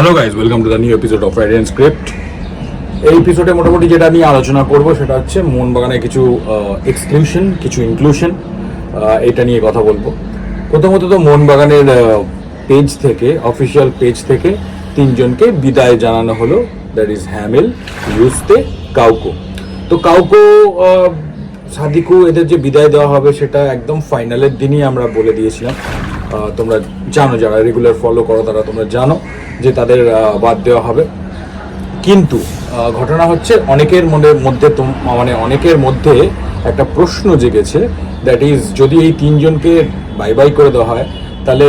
Hello guys welcome to the new episode of ride script এই এপিসোডে মোটামুটি যেটা নিয়ে আলোচনা করব সেটা হচ্ছে মোহনবাগানের কিছু এক্সক্লুশন কিছু ইনক্লুশন এটা নিয়ে কথা বলব। প্রথমত তো মোহনবাগানের পেজ থেকে অফিসিয়াল পেজ থেকে তিনজনকে বিদায় জানানো হলো। That is Hamill Juste Kauko তো কাউকো সাদিকু এদের যে বিদায় দেওয়া হবে সেটা একদম ফাইনালের দিনই আমরা বলে দিয়েছিলাম। তোমরা জানো, যারা রেগুলার ফলো করো, তারা তোমরা জানো। যে তাদের বাদ দেওয়া হবে। কিন্তু ঘটনা হচ্ছে অনেকের মনের মধ্যে মানে অনেকের মধ্যে একটা প্রশ্ন জেগেছে। দ্যাট ইজ যদি এই তিনজনকে বাই বাই করে দেওয়া হয়, তাহলে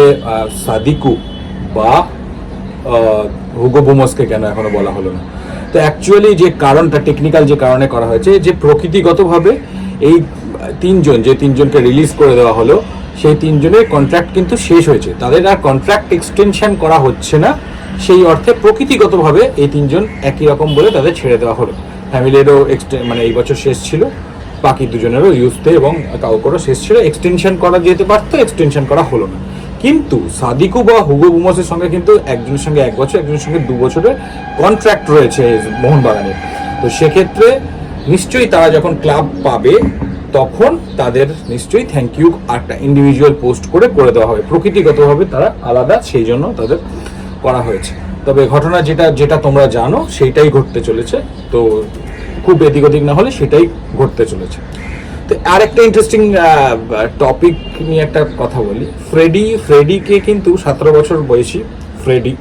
সাদিকু বা হুগো বুমসকে কেন এখনও বলা হলো না? তো অ্যাকচুয়ালি যে কারণটা টেকনিক্যাল যে কারণে করা হয়েছে, যে প্রকৃতিগতভাবে এই তিনজন, যে তিনজনকে রিলিজ করে দেওয়া হলো, সেই তিনজনের কন্ট্রাক্ট কিন্তু শেষ হয়েছে। তাদের আর কন্ট্রাক্ট এক্সটেনশন করা হচ্ছে না। সেই অর্থে প্রকৃতিগতভাবে এই তিনজন একই রকম বলে তাদের ছেড়ে দেওয়া হলো। ফ্যামিলিরও মানে এই বছর শেষ ছিল, বাকি দুজনেরও ইউজতে এবং কাউকেরও শেষ ছিল। এক্সটেনশন করা যেতে পারতো এক্সটেনশন করা হলো না। কিন্তু সাদিকু বা হুগো বুমসের সঙ্গে কিন্তু একজনের সঙ্গে এক বছর, একজনের সঙ্গে দু বছরের কন্ট্রাক্ট রয়েছে মোহনবাগানের। তো সেক্ষেত্রে নিশ্চয়ই তারা যখন ক্লাব পাবে, তখন তাদের নিশ্চয়ই থ্যাংক ইউ একটা ইন্ডিভিজুয়াল পোস্ট করে করে দেওয়া হবে। প্রকৃতিগতভাবে তারা আলাদা, সেই জন্য তাদের করা হয়েছে। তবে ঘটনা যেটা যেটা তোমরা জানো, সেইটাই ঘটতে চলেছে। তো খুব এদিক ওদিক না হলে সেটাই ঘটতে চলেছে। তো আর একটা ইন্টারেস্টিং টপিক নিয়ে একটা কথা বলি। ফ্রেডি, ফ্রেডিকে কিন্তু সতেরো বছর বয়সী ফ্রেডি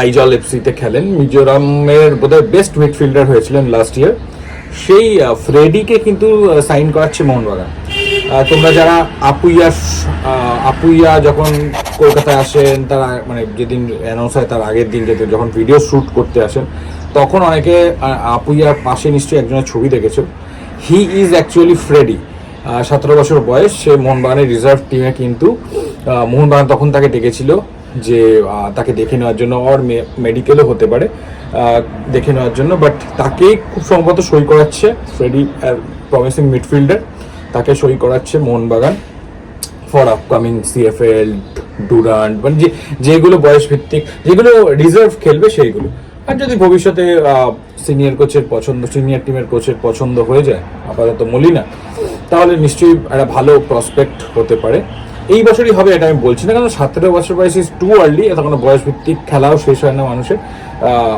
আইজল এফসিতে খেলেন। মিজোরামের বোধহয় বেস্ট মিডফিল্ডার হয়েছিলেন লাস্ট ইয়ার সেই ফ্রেডিকে কিন্তু সাইন করাচ্ছে মোহনবাগান। তোমরা যারা আপুইয়া আপুইয়া যখন কলকাতায় আসেন, তারা মানে যেদিন অ্যানাউন্স হয় তার আগের দিন যেদিন যখন ভিডিও শ্যুট করতে আসেন, তখন অনেকে আপুইয়ার পাশে নিশ্চয়ই একজনের ছবি দেখেছ। হি ইজ অ্যাকচুয়ালি ফ্রেডি সতেরো বছর বয়স, সে মোহনবাগানের রিজার্ভ টিমে কিন্তু মোহনবাগান তখন তাকে ডেকেছিল যে তাকে দেখে নেওয়ার জন্য ওর মেডিকেলও হতে পারে দেখে নেওয়ার জন্য বাট তাকেই খুব সম্ভবত সই করাচ্ছে ফ্রেডি প্রমিসিং মিডফিল্ডার তাকে সই করাচ্ছে Mohun Bagan for upcoming CFL Durand মানে যে, যেগুলো বয়স ভিত্তিক, যেগুলো রিজার্ভ খেলবে সেইগুলো। আর যদি ভবিষ্যতে সিনিয়র কোচের পছন্দ সিনিয়র টিমের কোচের পছন্দ হয়ে যায়, আপাতত মলিনা, তাহলে নিশ্চয়ই একটা ভালো প্রসপেক্ট হতে পারে। এই বছরই হবে এটা আমি বলছি না কারণ সতেরো বছর বয়স ইজ টু আর্লি তখন বয়স ভিত্তিক খেলাও শেষ হয় না মানুষের।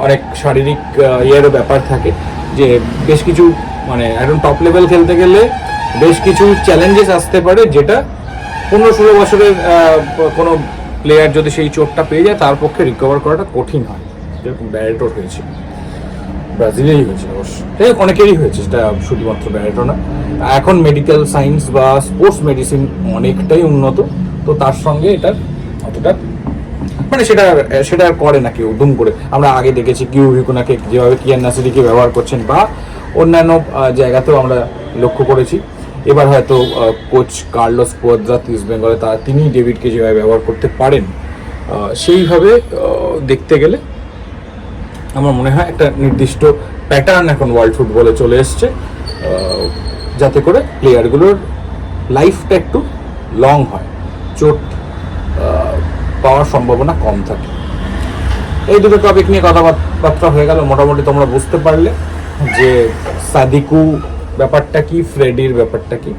অনেক শারীরিক ইয়েরও ব্যাপার থাকে, যে বেশ কিছু মানে একদম টপ লেভেল খেলতে গেলে বেশ কিছু চ্যালেঞ্জেস আসতে পারে যেটা পনেরো ষোলো বছরের কোনো প্লেয়ার যদি সেই চোটটা পেয়ে যায়, তার পক্ষে রিকভার করাটা কঠিন হয়। যেরকম ব্যারেটোর হয়েছে ব্রাজিলেরই হয়েছে অবশ্য। অনেকেরই হয়েছে, সেটা শুধুমাত্র ব্যারেটো না। এখন মেডিকেল সায়েন্স বা স্পোর্টস মেডিসিন অনেকটাই উন্নত, তো তার সঙ্গে এটার অতটা মানে সেটা সেটা করে না কেউ, দুম করে। আমরা আগে দেখেছি কিউ ভিকুনাকে যেভাবে কিয়ান নাসিরিকে ব্যবহার করছেন, বা অন্যান্য জায়গাতেও আমরা লক্ষ্য করেছি। এবার হয়তো কোচ কার্লোস কোয়াদ্রাত ইস্ট বেঙ্গলে তারা তিনি ডেভিডকে যেভাবে ব্যবহার করতে পারেন সেইভাবে দেখতে গেলে আমার মনে হয় একটা নির্দিষ্ট প্যাটার্ন এখন ওয়ার্ল্ড ফুটবলে চলে এসছে যাতে করে প্লেয়ারগুলোর লাইফটা একটু লং হয়, চোট পাওয়ার সম্ভাবনা কম থাকে। এই দুটো টপিক নিয়ে কথাবার্তা হয়ে গেল। মোটামুটি তোমরা বুঝতে পারলে যে সাদিকু ব্যাপারটা কি? ফ্রেডির ব্যাপারটা কি?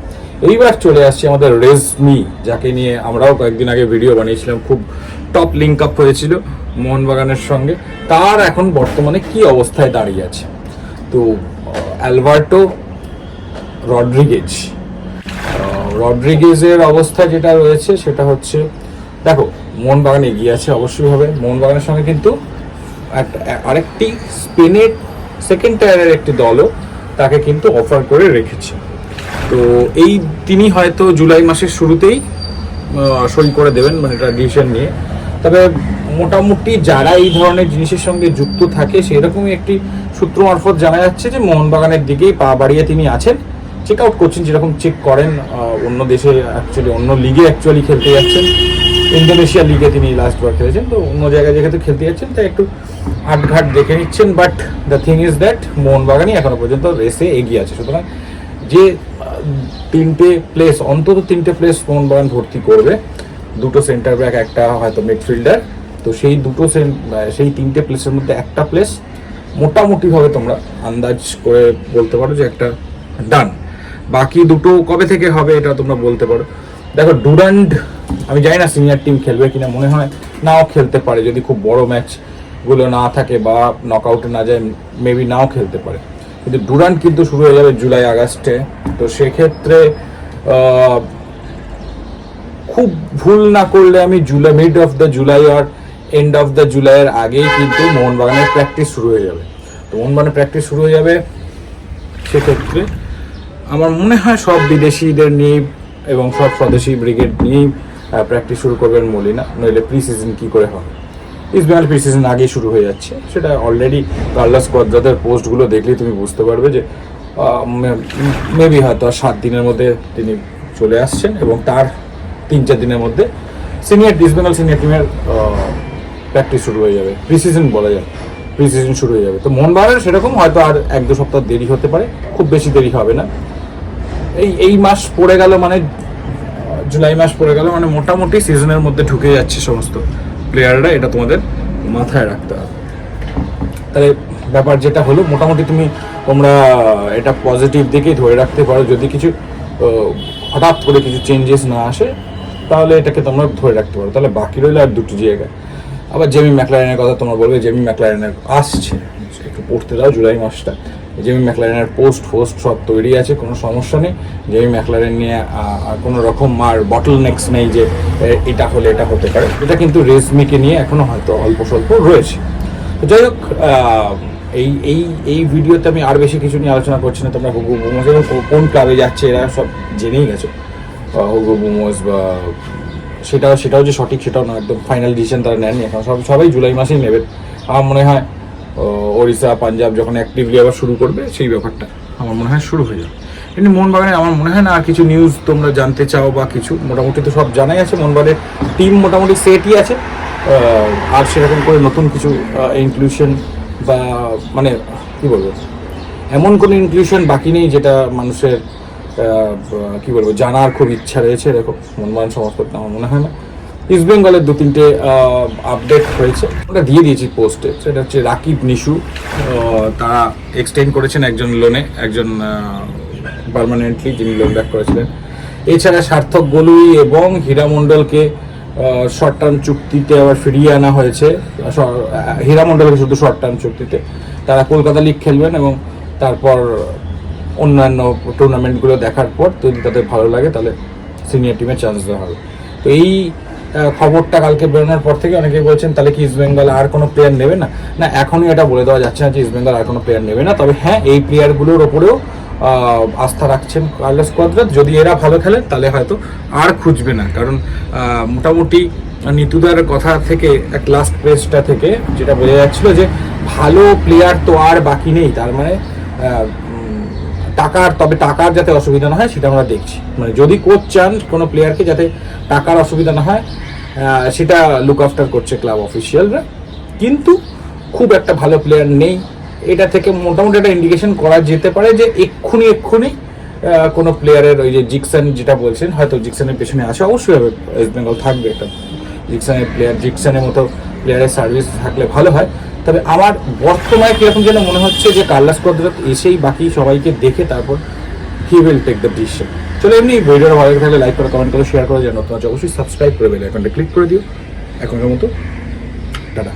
এইবার চলে আসছে আমাদের রেজমি যাকে নিয়ে আমরাও কয়েকদিন আগে ভিডিও বানিয়েছিলাম, খুব টপ লিঙ্ক আপ হয়েছিল মোহনবাগানের সঙ্গে। তার এখন বর্তমানে কি অবস্থায় দাঁড়িয়ে আছে? তো অ্যালবার্টো রড্রিগেজ রড্রিগেজের অবস্থা যেটা রয়েছে সেটা হচ্ছে, দেখো, মোহনবাগান এগিয়ে আছে অবশ্যই হবে মোহনবাগানের সঙ্গে কিন্তু আরেকটি স্পেনের সেকেন্ড টায়ারের একটি দলও তাকে কিন্তু অফার করে রেখেছে। তো এই তিনি হয়তো জুলাই মাসের শুরুতেই সই করে দেবেন মানে এটা ডিসিশন নিয়ে। তবে মোটামুটি যারা এই ধরনের জিনিসের সঙ্গে যুক্ত থাকে, সেরকমই একটি সূত্র মারফত জানা যাচ্ছে যে মোহনবাগানের দিকেই পা বাড়িয়ে তিনি আছেন। চেক আউট করছেন, যেরকম চেক করেন অন্য দেশে অ্যাকচুয়ালি অন্য লিগে অ্যাকচুয়ালি খেলতে যাচ্ছেন। ইন্দোনেশিয়া লিগে তিনি লাস্ট বার খেলেছেন, তো অন্য জায়গায় যেহেতু খেলতে যাচ্ছেন, তাই একটু আটঘাট দেখে নিচ্ছেন but the thing is that মোহনবাগানই এখনও পর্যন্ত রেসে এগিয়ে আছে। সুতরাং যে তিনটে প্লেস অন্তত তিনটে প্লেস মোহনবাগান ভর্তি করবে, দুটো সেন্টার ব্যাক একটা হয়তো মিডফিল্ডার তো সেই দুটো সেই তিনটে প্লেসের মধ্যে একটা প্লেস মোটামুটিভাবে তোমরা আন্দাজ করে বলতে পারো যে একটা ডান বাকি দুটো কবে থেকে হবে এটা তোমরা বলতে পারো। দেখো ডুরান্ড আমি জানি না সিনিয়র টিম খেলবে কিনা, মনে হয় নাও খেলতে পারে, যদি খুব বড় ম্যাচ গুলো না থাকে বা নকআউটে না যায় মেবি নাও খেলতে পারে। কিন্তু ডুরান্ড কিন্তু শুরু হয়ে যাবে জুলাই আগস্টে। তো সেক্ষেত্রে খুব ভুল না করলে আমি July mid of the July R end of the জুলাইয়ের আগেই কিন্তু মোহনবাগানের প্র্যাকটিস শুরু হয়ে যাবে। তো মোহনবাগানের প্র্যাকটিস শুরু হয়ে যাবে সেক্ষেত্রে আমার মনে হয় সব বিদেশিদের নিয়ে এবং সব স্বদেশি ব্রিগেড নিয়েই প্র্যাকটিস শুরু করবেন মলিনা। নইলে প্রি সিজন কী করে হবে? বেঙ্গল প্রি সিজন আগেই শুরু হয়ে যাচ্ছে। সেটা অলরেডি কার্লাস কোয়াদ্রাতের পোস্টগুলো দেখলেই তুমি বুঝতে পারবে যে মেবি হয়তো সাত দিনের মধ্যে তিনি চলে আসছেন এবং তার তিন চার দিনের মধ্যে সিনিয়র ইস্ট সিনিয়র টিমের প্র্যাকটিস শুরু হয়ে যাবে। প্রি সিজন বলা যায়। প্রি সিজন শুরু হয়ে যাবে। তো মোহনবাগানের সেরকম হয়তো আর এক দু সপ্তাহ দেরি হতে পারে। খুব বেশি দেরি হবে না। এই এই মাস পড়ে গেল মানে জুলাই মাস পড়ে গেল মানে মোটামুটি সিজনের মধ্যে ঢুকে যাচ্ছে সমস্ত। প্লেয়াররা এটা তোমাদের মাথায় রাখতে হবে। তাহলে ব্যাপার যেটা হলো, মোটামুটি তুমি তোমরা এটা পজিটিভ দিকেই ধরে রাখতে পারো। যদি কিছু হঠাৎ করে কিছু চেঞ্জেস না আসে, তাহলে এটাকে তোমরা ধরে রাখতে পারো। তাহলে বাকি রইল আর দুটো জায়গায়। আবার জেমি ম্যাকলারেনের কথা তোমরা বলবে জেমি ম্যাকলারেনের আসছে। একটু পড়তে দাও জুলাই মাসটা। জেমি ম্যাকলারেনের পোস্ট ফোস্ট সব তৈরি আছে, কোনো সমস্যা নেই। জেমি ম্যাকলারেন নিয়ে কোনো রকম আর বটল নেক্স নেই যে এটা হলে এটা হতে পারে। এটা কিন্তু রেসমিকে নিয়ে এখনও হয়তো অল্প স্বল্প রয়েছে। যাই হোক এই এই এই ভিডিওতে আমি আর বেশি কিছু নিয়ে আলোচনা করছি না। তোমরা হুগু বুমোস এবং কোন ক্লাবে যাচ্ছে, এরা সব জেনেই গেছো। হুগু বুমোস বা সেটাও সেটাও যে সঠিক সেটাও না একদম ফাইনাল ডিসিশন তারা নেননি। এখন সব, সবাই জুলাই মাসেই নেবেন আমার মনে হয় ওড়িশা, পাঞ্জাব যখন অ্যাক্টিভলি আবার শুরু করবে, সেই ব্যাপারটা আমার মনে হয় শুরু হয়ে যাবে। কিন্তু মোহনবাগানে আমার মনে হয় না আর কিছু নিউজ তোমরা জানতে চাও বা কিছু, মোটামুটি তো সব জানাই আছে। মোহনবাগানের টিম মোটামুটি সেটই আছে। আর সেরকম করে নতুন কিছু ইনক্লুশন বা মানে কি বলব? এমন কোনো ইনক্লুশন বাকি নেই যেটা মানুষের কি বলব, জানার খুব ইচ্ছা রয়েছে। এরকম মনমান সমস্ত আমার মনে হয় না। ইস্ট বেঙ্গলের দু তিনটে আপডেট হয়েছে। ওটা দিয়ে দিয়েছি পোস্টে সেটা হচ্ছে রাকিব নিশু তারা এক্সটেন্ড করেছেন একজন লোনে একজন পার্মানেন্টলি যিনি লোন ব্যাক করেছিলেন। এছাড়া সার্থক গলুই এবং হীরা মণ্ডলকে শর্ট টার্ম চুক্তিতে আবার ফিরিয়ে আনা হয়েছে। হীরা মণ্ডলকে শুধু শর্ট টার্ম চুক্তিতে। তারা কলকাতা লিগ খেলবেন এবং তারপর অন্যান্য টুর্নামেন্টগুলো দেখার পর যদি তাদের ভালো লাগে তাহলে সিনিয়র টিমে চান্স দেওয়া হবে। তো এই খবরটা কালকে বেরোনোর পর থেকে অনেকে বলছেন, তাহলে কি ইস্টবেঙ্গল আর কোনো প্লেয়ার নেবে না? না, এখনই এটা বলে দেওয়া যাচ্ছে না যে ইস্টবেঙ্গল আর কোনো প্লেয়ার নেবে না। তবে হ্যাঁ এই প্লেয়ারগুলোর ওপরেও আস্থা রাখছেন কার্লোস কোয়াদ্রাত যদি এরা ভালো খেলে, তাহলে হয়তো আর খুঁজবে না। কারণ মোটামুটি নিতুদার কথা থেকে এক লাস্ট পেজটা থেকে যেটা বোঝা যাচ্ছিল যে ভালো প্লেয়ার তো আর বাকি নেই। তার মানে টাকার, তবে টাকার যাতে অসুবিধা না হয়, সেটা আমরা দেখছি। মানে যদি কোচ চান কোনো প্লেয়ারকে যাতে টাকার অসুবিধা না হয় সেটা লুক আফটার করছে ক্লাব অফিসিয়ালরা কিন্তু খুব একটা ভালো প্লেয়ার নেই। এটা থেকে মোটামুটি একটা ইন্ডিকেশন করা যেতে পারে যে এক্ষুনি এক্ষুনি কোনো প্লেয়ারের ওই যে জিকসন যেটা বলছেন, হয়তো জিকসনের পেছনে আছে, অবশ্যই হবে। ওয়েস্ট বেঙ্গল থাকবে এটা জিকসনের প্লেয়ার জিকসনের মতো প্লেয়ারের সার্ভিস থাকলে ভালো হয়। তবে আমার বর্তমানে কীরকম যেন মনে হচ্ছে যে কার্লাস কোয়াদ্রাত এসেই বাকি সবাইকে দেখে তারপর he will take the decision চলো এমনি ভিডিওটা ভালো লাগে থাকলে লাইক করো কমেন্ট করো শেয়ার করো জানো তোমার অবশ্যই সাবস্ক্রাইব করে বেল আইকনটা ক্লিক করে দিও। এখনকার মতো, টাটা।